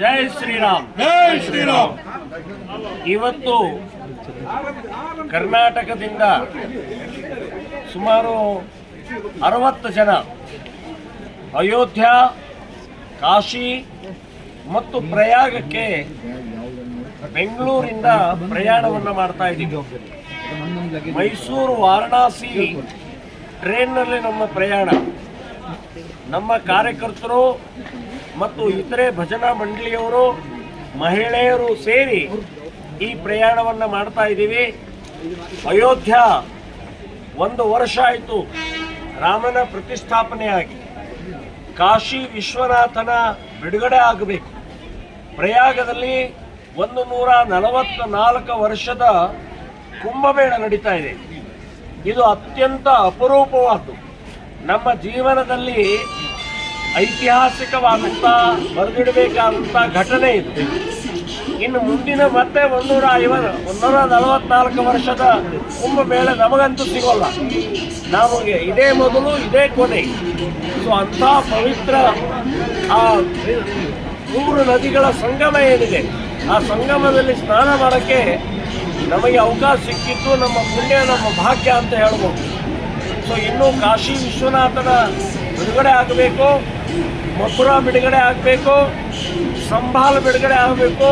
ಜೈ ಶ್ರೀರಾಮ್. ಜೈ ಶ್ರೀರಾಮ್. ಇವತ್ತು ಕರ್ನಾಟಕದಿಂದ ಸುಮಾರು ಅರವತ್ತು ಜನ ಅಯೋಧ್ಯ ಕಾಶಿ ಮತ್ತು ಪ್ರಯಾಗಕ್ಕೆ ಬೆಂಗಳೂರಿಂದ ಪ್ರಯಾಣವನ್ನು ಮಾಡ್ತಾ ಇದ್ದೀವಿ. ಮೈಸೂರು ವಾರಣಾಸಿ ಟ್ರೈನ್ನಲ್ಲಿ ನಮ್ಮ ಪ್ರಯಾಣ. ನಮ್ಮ ಕಾರ್ಯಕರ್ತರು ಮತ್ತು ಇತರೆ ಭಜನಾ ಮಂಡಳಿಯವರು, ಮಹಿಳೆಯರು ಸೇರಿ ಈ ಪ್ರಯಾಣವನ್ನು ಮಾಡ್ತಾ ಇದ್ದೀವಿ. ಅಯೋಧ್ಯ ಒಂದು ವರ್ಷ ಆಯಿತು ರಾಮನ ಪ್ರತಿಷ್ಠಾಪನೆಯಾಗಿ ಕಾಶಿ ವಿಶ್ವನಾಥನ ಬಿಡುಗಡೆ ಆಗಬೇಕು. ಪ್ರಯಾಗದಲ್ಲಿ ಒಂದು ನೂರ ನಲವತ್ತ ನಾಲ್ಕು ವರ್ಷದ ಕುಂಭಮೇಳ ನಡೀತಾ ಇದೆ. ಇದು ಅತ್ಯಂತ ಅಪರೂಪವಾದ್ದು. ನಮ್ಮ ಜೀವನದಲ್ಲಿ ಐತಿಹಾಸಿಕವಾದಂಥ ಬರೆದಿಡಬೇಕಾದಂಥ ಘಟನೆ ಇದೆ. ಇನ್ನು ಮುಂದಿನ ಮತ್ತೆ ಒಂದೂರ ಐವತ್ತು ಒಂದೂರ ನಲವತ್ನಾಲ್ಕು ವರ್ಷದ ಕುಂಭಮೇಳ ನಮಗಂತೂ ಸಿಗೋಲ್ಲ. ನಮಗೆ ಇದೇ ಮೊದಲು, ಇದೇ ಕೊನೆ. ಸೊ ಅಂಥ ಪವಿತ್ರ ಆ ಮೂರು ನದಿಗಳ ಸಂಗಮ ಏನಿದೆ, ಆ ಸಂಗಮದಲ್ಲಿ ಸ್ನಾನ ಮಾಡೋಕ್ಕೆ ನಮಗೆ ಅವಕಾಶ ಸಿಕ್ಕಿದ್ದು ನಮ್ಮ ಪುಣ್ಯ, ನಮ್ಮ ಭಾಗ್ಯ ಅಂತ ಹೇಳ್ಬೋದು. ಸೊ ಇನ್ನು ಕಾಶಿ ವಿಶ್ವನಾಥನ ಬಿಡುಗಡೆ ಆಗಬೇಕು, ಮಥುರಾ ಬಿಡುಗಡೆ ಆಗಬೇಕು, ಸಂಭಾಲ ಬಿಡುಗಡೆ ಆಗಬೇಕು.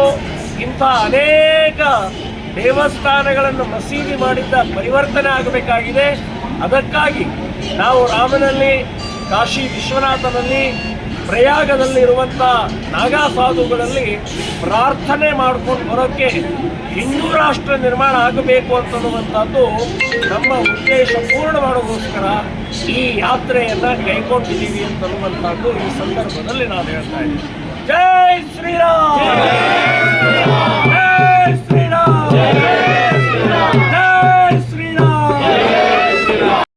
ಇಂಥ ಅನೇಕ ದೇವಸ್ಥಾನಗಳನ್ನು ಮಸೀದಿ ಮಾಡಿದ್ದ ಪರಿವರ್ತನೆ ಆಗಬೇಕಾಗಿದೆ. ಅದಕ್ಕಾಗಿ ನಾವು ರಾಮನಲ್ಲಿ, ಕಾಶಿ ವಿಶ್ವನಾಥನಲ್ಲಿ ಪ್ರಯಾಗದಲ್ಲಿ ಇರುವಂಥ ನಾಗಾ ಸಾಧುಗಳಲ್ಲಿ ಪ್ರಾರ್ಥನೆ ಮಾಡ್ಕೊಂಡು ಬರೋಕ್ಕೆ ಹಿಂದೂ ರಾಷ್ಟ್ರ ನಿರ್ಮಾಣ ಆಗಬೇಕು ಅಂತನ್ನುವಂಥದ್ದು ನಮ್ಮ ಉದ್ದೇಶ ಪೂರ್ಣ ಮಾಡೋದಕ್ಕೋಸ್ಕರ ಈ ಯಾತ್ರೆಯನ್ನು ಕೈಗೊಂಡಿದ್ದೀವಿ ಅಂತನ್ನುವಂಥದ್ದು ಈ ಸಂದರ್ಭದಲ್ಲಿ ನಾನು ಹೇಳ್ತಾ ಇದ್ದೀನಿ. ಜೈ ಶ್ರೀರಾಮ್!